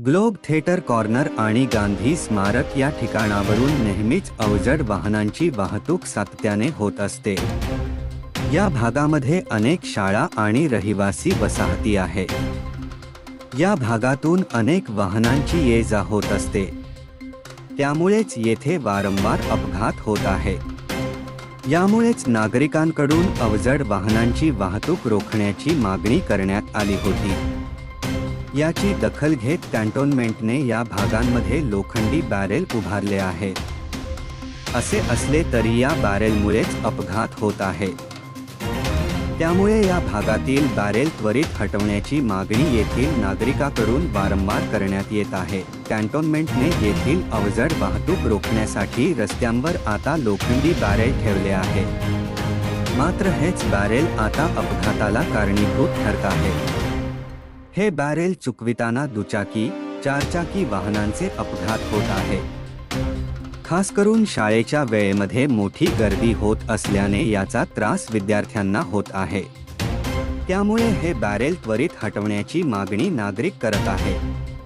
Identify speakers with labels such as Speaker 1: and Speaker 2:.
Speaker 1: Globe theatre corner आणि गांधी स्मारक या ठिकाणावरून नेहमीच अवजड वाहनांची वाहतूक सातत्याने होत असते. या भागामध्ये अनेक शाळा आणि रहिवासी वसाहती आहे. या भागातून अनेक वाहनांची ये जा होत असते. त्यामुळेच येथे वारंवार अपघात होत आहे. यामुळेच नागरिकांकडून अवजड वाहनांची वाहतूक रोखण्याची मागणी करण्यात आली होती. याची दखल घेत कॅन्टोन्मेंटने या भागांमध्ये लोखंडी बॅरेल उभारले आहेत असे असले तरी या बॅरेलमुळेच अपघात होत आहे. त्यामुळे या भागातील बॅरेल त्वरित हटवण्याची मागणी येथील नागरिकाकडून वारंवार करण्यात येत आहे. कॅन्टोन्मेंटने येथील अवजड वाहतूक रोखण्यासाठी रस्त्यांवर आता लोखंडी बॅरेल ठेवले आहे. मात्र हेच बॅरेल आता अपघाताला कारणीभूत ठरत आहे. हे बॅरेल चुकविताना दुचाकी चारचाकी वाहनांचे अपघात होत आहे. खास करून शाळेच्या वेळेमध्ये मोठी गर्दी होत असल्याने याचा त्रास विद्यार्थ्यांना होत आहे. त्यामुळे हे बॅरेल त्वरित हटवण्याची मागणी नागरिक करत आहे.